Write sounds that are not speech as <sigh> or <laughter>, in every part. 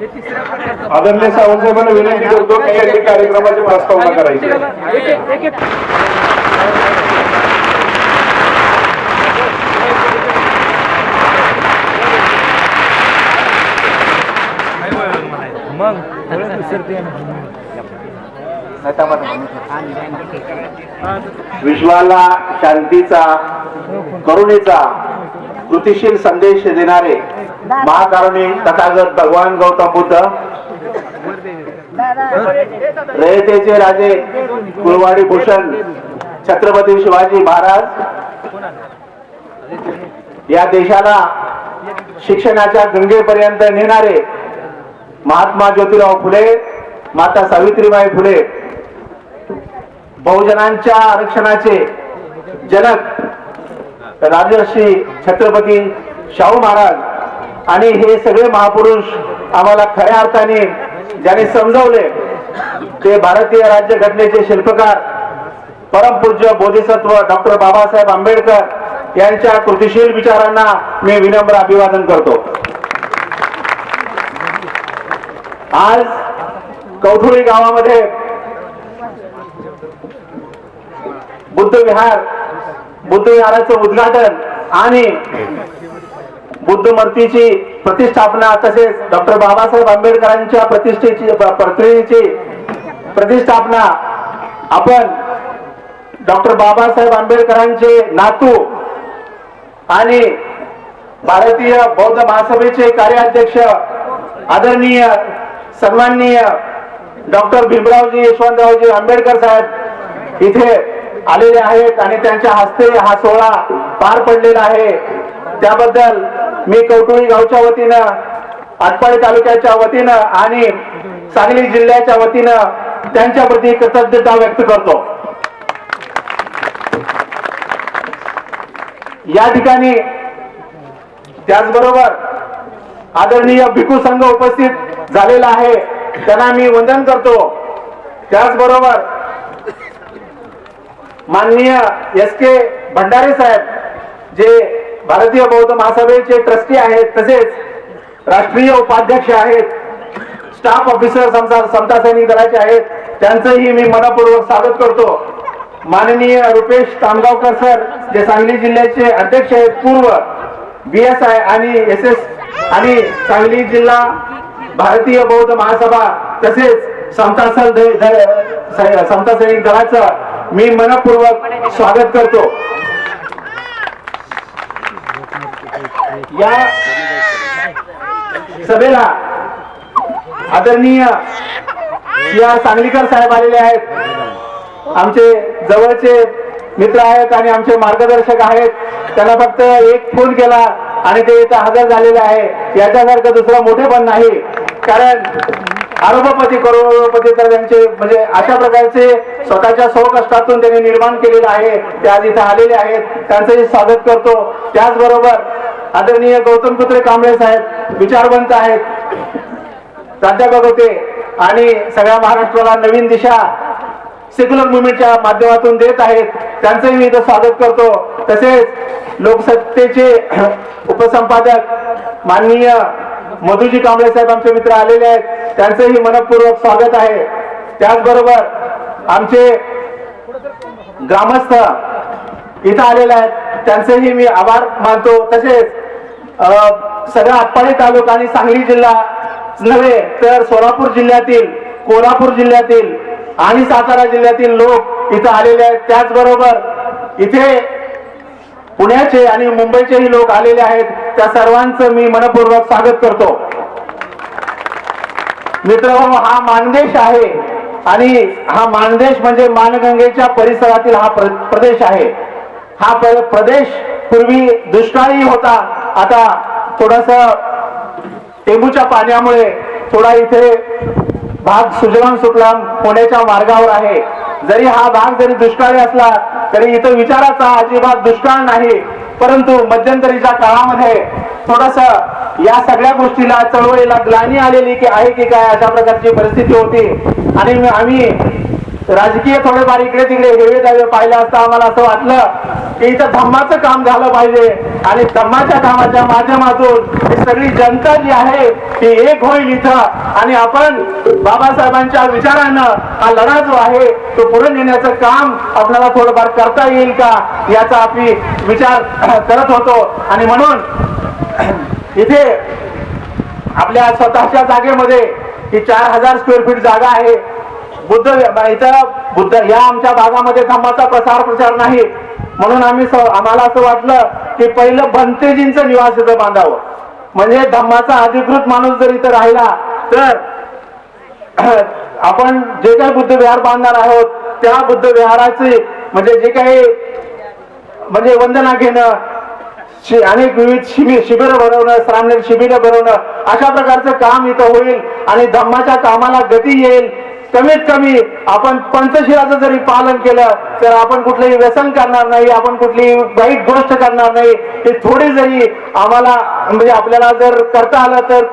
आदरणीय सावंत साहेबांना विनंती करतो की यांनी कार्यक्रमाची प्रस्तावना करायची मग? विश्वाला शांतीचा करुणेचा कृतिशील संदेश देणारे महाकारुणी तथागत भगवान गौतम बुद्ध. रयतेचे राजे कुलवाडी भूषण छत्रपती शिवाजी महाराज. या देशाला शिक्षणाच्या गंगेपर्यंत नेणारे महात्मा ज्योतिराव फुले माता सावित्रीबाई फुले बहुजनांच्या आरक्षणाचे जनक राजर्षी छत्रपती शाहू महाराज. आणि हे सगळे महापुरुष आम्हाला खऱ्या अर्थाने ज्याने समजवले ते भारतीय राज्यघटनेचे शिल्पकार परमपूज्य बोधिसत्व डॉक्टर बाबासाहेब आंबेडकर यांच्या कृतिशील विचारांना मी विनम्र अभिवादन करतो. आज कौठुळी गावामध्ये बुद्ध विहार बुद्ध विहाराचं उद्घाटन आणि बुद्ध मूर्तीची प्रतिष्ठापना तसेच डॉक्टर बाबासाहेब आंबेडकरांच्या प्रतिष्ठेची प- प्रतिमेची प्रतिष्ठापना. आपण डॉक्टर बाबासाहेब आंबेडकरांचे नातू आणि भारतीय बौद्ध महासभेचे कार्याध्यक्ष आदरणीय सन्माननीय डॉक्टर भीमरावजी यशवंतरावजी आंबेडकर साहेब इथे आलेले आहेत आणि त्यांच्या हस्ते हा सोहळा पार पडलेला आहे. त्याबद्दल मी कौटुळी गावच्या वतीनं आटपाडी तालुक्याच्या वतीनं आणि सांगली जिल्ह्याच्या वतीनं त्यांच्या प्रती कृतज्ञता व्यक्त करतो. या ठिकाणी त्याचबरोबर आदरणीय भिकू संघ उपस्थित झालेला आहे त्यांना मी वंदन करतो. त्याचबरोबर माननीय एस के भंडारे साहेब जे भारतीय बौद्ध महासभेचे ट्रस्टी आहेत तसेच राष्ट्रीय उपाध्यक्ष आहेत स्टाफ ऑफिसर समता समता सैनिक दलाचे आहेत त्यांचंही मी मनपूर्वक स्वागत करतो. माननीय रुपेश तामगावकर सर जे सांगली जिल्ह्याचे अध्यक्ष आहेत पूर्व बी एस आय आणि एस एस आणि सांगली जिल्हा भारतीय बौद्ध महासभा तसेच समता समता सैनिक दलाचं मी मनपूर्वक स्वागत करतो. या सभेला आदरणीय या सांगलीकर साहेब आलेले आहेत. आमचे जवळचे मित्र आहेत आणि आमचे मार्गदर्शक आहेत. त्यांना फक्त एक फोन केला आणि ते इथं हजर झालेले आहे. याच्यासारखं दुसरं मोठे पण नाही. कारण आरोपपती करोडपती तर त्यांचे म्हणजे अशा प्रकारचे स्वतःच्या स्वकष्टातून त्यांनी निर्माण केलेलं आहे. ते आज इथं आलेले आहेत. त्यांचंही स्वागत करतो. त्याचबरोबर आदरणीय गौतम पुत्रे कांबळे साहेब विचारवंत आहेत. प्राध्यापक होते आणि सगळ्या महाराष्ट्राला नवीन दिशा सेक्युलर मुवमेंटच्या माध्यमातून देत आहेत. त्यांचंही मी इथं स्वागत करतो. तसेच लोकसत्तेचे <clears throat> उपसंपादक माननीय मधुजी कांबळे साहेब आमचे मित्र आलेले आहेत. त्यांचंही मनपूर्वक स्वागत आहे. त्याचबरोबर आमचे ग्रामस्थ इथं आलेले आहेत. त्यांचेही मी आभार मानतो. तसेच सगळा आटपाडी तालुका आणि सांगली जिल्हा नव्हे तर सोलापूर जिल्ह्यातील कोल्हापूर जिल्ह्यातील आणि सातारा जिल्ह्यातील लोक इथं आलेले आहेत. त्याचबरोबर इथे पुण्याचे आणि मुंबईचेही लोक आलेले आहेत. त्या सर्वांचं मी मनपूर्वक स्वागत करतो. मित्र हा मानदेश आहे. आणि हा मानदेश म्हणजे मानगंगेच्या परिसरातील हा प्र- प्रदेश आहे. हा प्र- प्रदेश पूर्वी दुष्काळी होता. आता थोडस टेंबूच्या पाण्यामुळे थोडा इथे भाग सुजलाम सुकलाम होण्याच्या मार्गावर आहे. जरी हा भाग जरी दुष्काळी असला तरी इथं विचाराचा अजिबात दुष्काळ नाही. परंतु मध्यंतरीच्या काळामध्ये थोडस या सगळ्या गोष्टीला चळवळीला ग्लानी आलेली की आहे की काय अशा प्रकारची परिस्थिती होती. आणि आम्ही राजकीय थोडेफार इकडे तिकडे हेवे दावे पाहिलं असता आम्हाला असं वाटलं की इथं धम्माचं काम झालं पाहिजे. आणि धम्माच्या कामाच्या माध्यमातून ही सगळी जनता जी आहे ती एक होईल इथं. आणि आपण बाबासाहेबांच्या विचारानं हा लढा जो आहे तो पुढे नेण्याचं काम आपल्याला थोडंफार करता येईल का? याचा आम्ही विचार करत होतो. आणि म्हणून इथे आपल्या स्वतःच्या जागेमध्ये ही चार हजार स्क्वेअर फीट जागा आहे. बुद्ध इथं बुद्ध या आमच्या भागामध्ये धम्माचा प्रसार प्रचार नाही. म्हणून आम्ही आम्हाला असं वाटलं की पहिलं भंतेजींचं निवास इथं बांधावं. म्हणजे धम्माचा अधिकृत माणूस जर इथं राहिला तर <clears throat> आपण जे काही बुद्ध विहार बांधणार आहोत त्या बुद्ध विहाराचे म्हणजे जे काही म्हणजे वंदना घेणं अनेक विविध शिबिर शिबिर भरवणं श्रामणेर शिबिर भरवणं अशा प्रकारचं काम इथं होईल आणि धम्माच्या कामाला गती येईल. कमीत कमी आपण पंचशिराचं जरी पालन केलं तर आपण कुठलंही व्यसन करणार नाही आपण कुठलीही वाईट गोष्ट करणार नाही. हे थोडी जरी आम्हाला म्हणजे आपल्याला जर करता आलं तर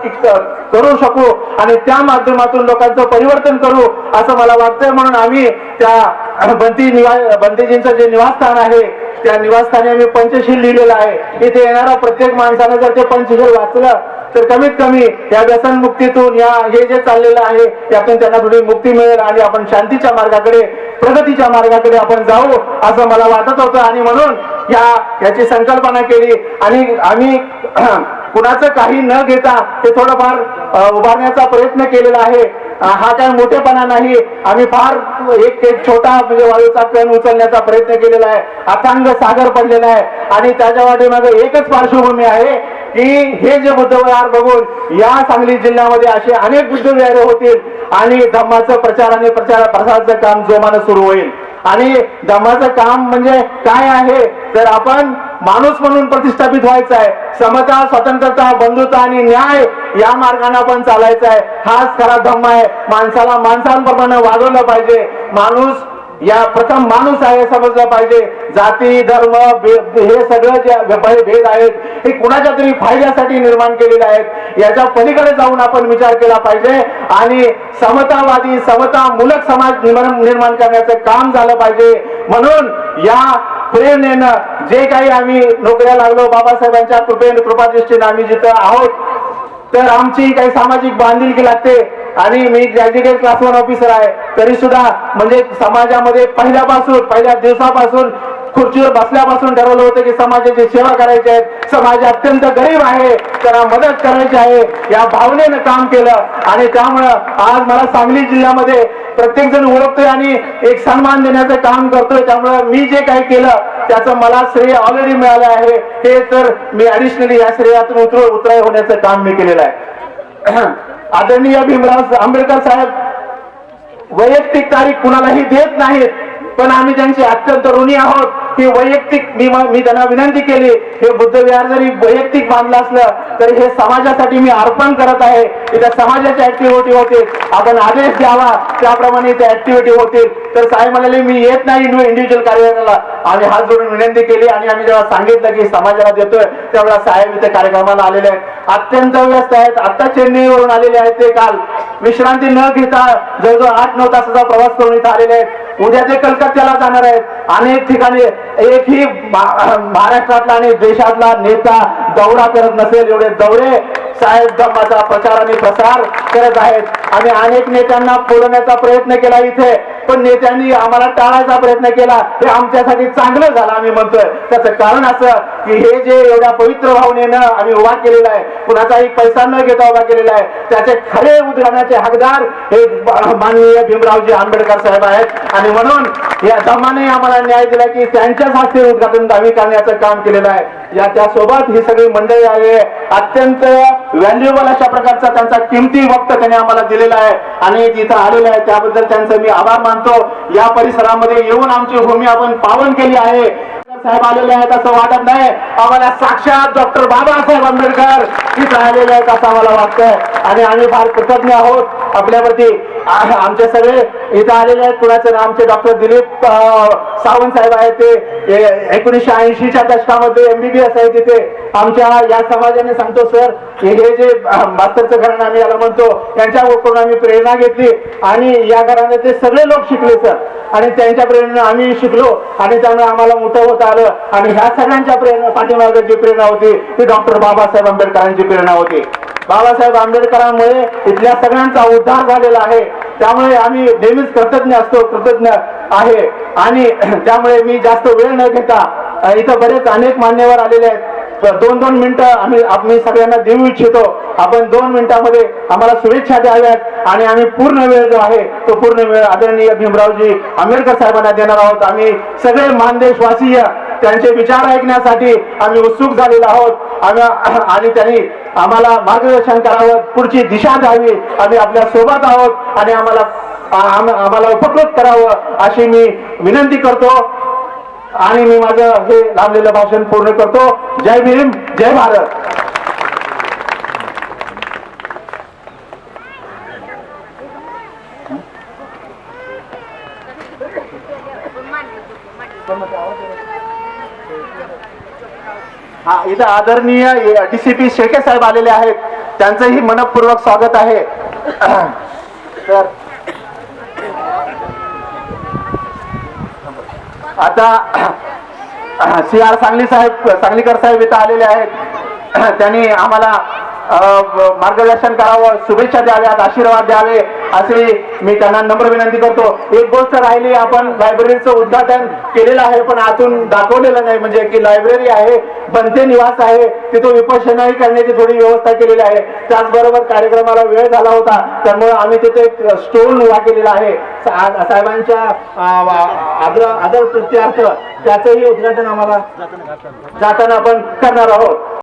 करू शकू आणि त्या माध्यमातून लोकांचं परिवर्तन करू असं मला वाटतंय. म्हणून आम्ही त्या बंती निवा बंतीजींचं जे निवासस्थान आहे त्या निवासस्थानी आम्ही पंचशील लिहिलेलं आहे. इथे येणाऱ्या प्रत्येक माणसानं जर ते पंचशील वाचलं तर कमीत कमी या व्यसनमुक्तीतून या हे जे चाललेलं आहे यातून त्यांना थोडी मुक्ती मिळेल आणि आपण शांतीच्या मार्गाकडे प्रगतीच्या मार्गाकडे आपण जाऊ असं मला वाटत होतं. आणि म्हणून या याची संकल्पना केली. आणि आम्ही <clears throat> कुणाचं काही न घेता ते थोडंफार उभारण्याचा प्रयत्न केलेला आहे. हा काय मोठेपणा नाही. आम्ही फार एक एक छोटा म्हणजे वाळूचा कण उचलण्याचा प्रयत्न केलेला आहे. अथांग सागर पडलेला आहे. आणि त्याच्या वाटेमागे एकच पार्श्वभूमी आहे की हे जे बुद्धविहार बघून या सांगली जिल्ह्यामध्ये असे अनेक बुद्धविहारे होतील आणि धम्माचं प्रचार आणि प्रचार प्रसाराचं काम जोमानं सुरू होईल. आणि धम्माचं काम म्हणजे काय आहे? तर आपण माणूस म्हणून प्रतिष्ठापित व्हायचं आहे समता स्वतंत्रता बंधुता आणि न्याय या मार्गाने आपण चालायचं आहे हाच खरा धम्म आहे. माणसाला माणसांप्रमाणे वागवलं पाहिजे. माणूस या प्रथम माणूस आहे समजलं पाहिजे. जाती धर्म हे सगळं जे भेद आहेत हे कुणाच्या तरी फायद्यासाठी निर्माण केलेले आहेत याच्या पलीकडे जाऊन आपण विचार केला पाहिजे. आणि समतावादी समता मूलक समाज निर्माण निर्माण करण्याचं काम झालं पाहिजे. म्हणून या प्रेरणेनं जे काही आम्ही नोकऱ्या लागलो बाबासाहेबांच्या कृपेने कृपादृष्टीने आम्ही जिथं आहोत तर आमची काही सामाजिक बांधिलकी लागते. आणि मी ग्रॅज्युएटेड क्लास वन ऑफिसर आहे. तरी सुद्धा म्हणजे समाजामध्ये पहिल्यापासून पहिल्या दिवसापासून खुर्चीवर बसल्यापासून ठरवलं होतं की समाजाची सेवा करायची आहे. समाज अत्यंत गरीब आहे. त्याला मदत करायची आहे. या भावनेनं काम केलं. आणि त्यामुळं आज मला सांगली जिल्ह्यामध्ये प्रत्येक जण ओळखतोय आणि एक सन्मान देण्याचं काम करतोय. त्यामुळं मी जे काही केलं त्याचं मला श्रेय ऑलरेडी मिळालं आहे. हे तर मी ऍडिशनली या श्रेयातून उतर उतराय होण्याचं काम मी केलेलं आहे. <clears throat> आदरणीय भीमराव आंबेडकर साहेब वैयक्तिक तारीख कुणालाही देत नाहीत पण आम्ही त्यांचे अत्यंत ऋणी आहोत ही वैयक्तिक मी मी त्यांना विनंती केली हे बुद्ध विहार जरी वैयक्तिक बांधलं असलं तरी हे समाजासाठी मी अर्पण करत आहे. इथं समाजाच्या ऍक्टिव्हिटी होतील आपण आदेश द्यावा त्याप्रमाणे इथे ऍक्टिव्हिटी होतील. तर साहेब म्हणाले मी येत नाही इंडिव्हिज्युअल कार्यक्रमाला आम्ही हात जोडून विनंती केली आणि आम्ही जेव्हा सांगितलं की समाजाला देतोय त्यावेळेला साहेब इथे कार्यक्रमाला आलेले आहेत. अत्यंत व्यस्त आहेत. आता चेन्नईवरून आलेले आहेत ते काल. विश्रांती न घेता जवळजवळ आठ नऊ तासाचा प्रवास करून इथे आलेले आहेत. उद्या ते कलकत्त्याला जाणार आहेत. अनेक ठिकाणी एकही महाराष्ट्रातला आणि देशातला नेता दौरा करत नसेल एवढे दौरे साहेब धम्माचा प्रचार आणि प्रसार करत आहेत. आम्ही अनेक नेत्यांना बोलवण्याचा प्रयत्न केला इथे. पण नेत्यांनी आम्हाला टाळायचा प्रयत्न केला. हे आमच्यासाठी चांगलं झालं आम्ही म्हणतोय. त्याचं कारण असं की हे जे एवढ्या पवित्र भावनेनं आम्ही उभा केलेला आहे कुणाचाही पैसा न घेता उभा केलेला आहे त्याचे खरे उद्घाटनाचे हकदार हे माननीय भीमरावजी आंबेडकर साहेब आहेत. आणि म्हणून या धम्माने आम्हाला न्याय दिला की त्यांच्याच हस्ते उद्घाटन आम्ही करण्याचं काम केलेलं आहे. या त्यासोबत ही सगळी मंडळी आहे. अत्यंत व्हॅल्युएबल अशा प्रकारचा त्यांचा किमती वक्त त्यांनी आम्हाला दिलेला आहे. आणि जिथं आलेलं आहे त्याबद्दल त्यांचं मी आभार मानतो या परिसरामध्ये येऊन आमची भूमी आपण पावन केली आहे. साहेब आलेले आहेत असं वाटत नाही. आम्हाला साक्षात डॉक्टर बाबासाहेब आंबेडकर इथं आलेले आहेत असं आम्हाला वाटतंय. आणि आम्ही फार कृतज्ञ आहोत. आपल्यावरती आमचे सगळे इथं आलेले आहेत. कुणाचं नाव आमचे डॉक्टर दिलीप सावंत साहेब आहेत ते. एकोणीसशे ऐंशीच्या दशकामध्ये एमबीबीएस आहे तिथे. आमच्या या समाजाने सांगतो सर हे जे मास्तरचं घराणं आम्ही याला म्हणतो यांच्याकडून आम्ही प्रेरणा घेतली आणि या घराने ते सगळे लोक शिकले सर. आणि त्यांच्या प्रेरणेने आम्ही शिकलो आणि त्यामुळे आम्हाला मोठं होत आलं आणि ह्या सगळ्यांच्या प्रेरणा पाठीमागे जी प्रेरणा होती ती डॉक्टर बाबासाहेब आंबेडकरांची प्रेरणा होती. बाबासाहेब आंबेडकरांमुळे इथल्या सगळ्यांचा उद्धार झालेला आहे. त्यामुळे आम्ही नेहमीच कृतज्ञ असतो कृतज्ञ आहे. आणि <clears throat> त्यामुळे मी जास्त वेळ न घेता इथं बरेच अनेक मान्यवर आलेले आहेत. दोन दोन मिनिटं आम्ही आम्ही सगळ्यांना देऊ इच्छितो. आपण दोन मिनिटांमध्ये आम्हाला शुभेच्छा द्याव्यात आणि आम्ही पूर्ण वेळ जो आहे तो पूर्ण वेळ आदरणीय भीमरावजी आंबेडकर साहेबांना देणार आहोत. आम्ही सगळे मानदेशवासीय त्यांचे विचार ऐकण्यासाठी आम्ही उत्सुक झालेलो आहोत. आणि त्यांनी आम्हाला मार्गदर्शन करावं पुढची दिशा द्यावी. आम्ही आपल्यासोबत आहोत आणि आम्हाला आम्हाला उपकृत करावं अशी मी विनंती करतो. आणि मी माझं हे लांबलेलं भाषण पूर्ण करतो. जय भीम जय भारत हा इथं आदरणीय डीसीपी शेळके साहेब आलेले आहेत. त्यांचंही मनपूर्वक स्वागत आहे. <clears throat> तर आता <clears throat> सी आर सांगली साहेब सांगलीकर साहेब इथं आलेले आहेत. <clears throat> त्यांनी आम्हाला मार्गदर्शन करावं शुभेच्छा द्याव्यात आशीर्वाद द्यावे असे मी त्यांना नम्र विनंती करतो. एक गोष्ट राहिली आपण लायब्ररीचं उद्घाटन केलेलं आहे पण आतून दाखवलेलं नाही म्हणजे की लायब्ररी आहे बनते निवास आहे तिथं विपशनाही करण्याची थोडी व्यवस्था केलेली आहे. त्याचबरोबर कार्यक्रमाला वेळ झाला होता त्यामुळे आम्ही तिथे एक स्टोन उभा केलेला आहे. साहेबांच्या आदर आदर प्रत्यार्थ त्याचंही उद्घाटन आम्हाला जाताना आपण करणार आहोत.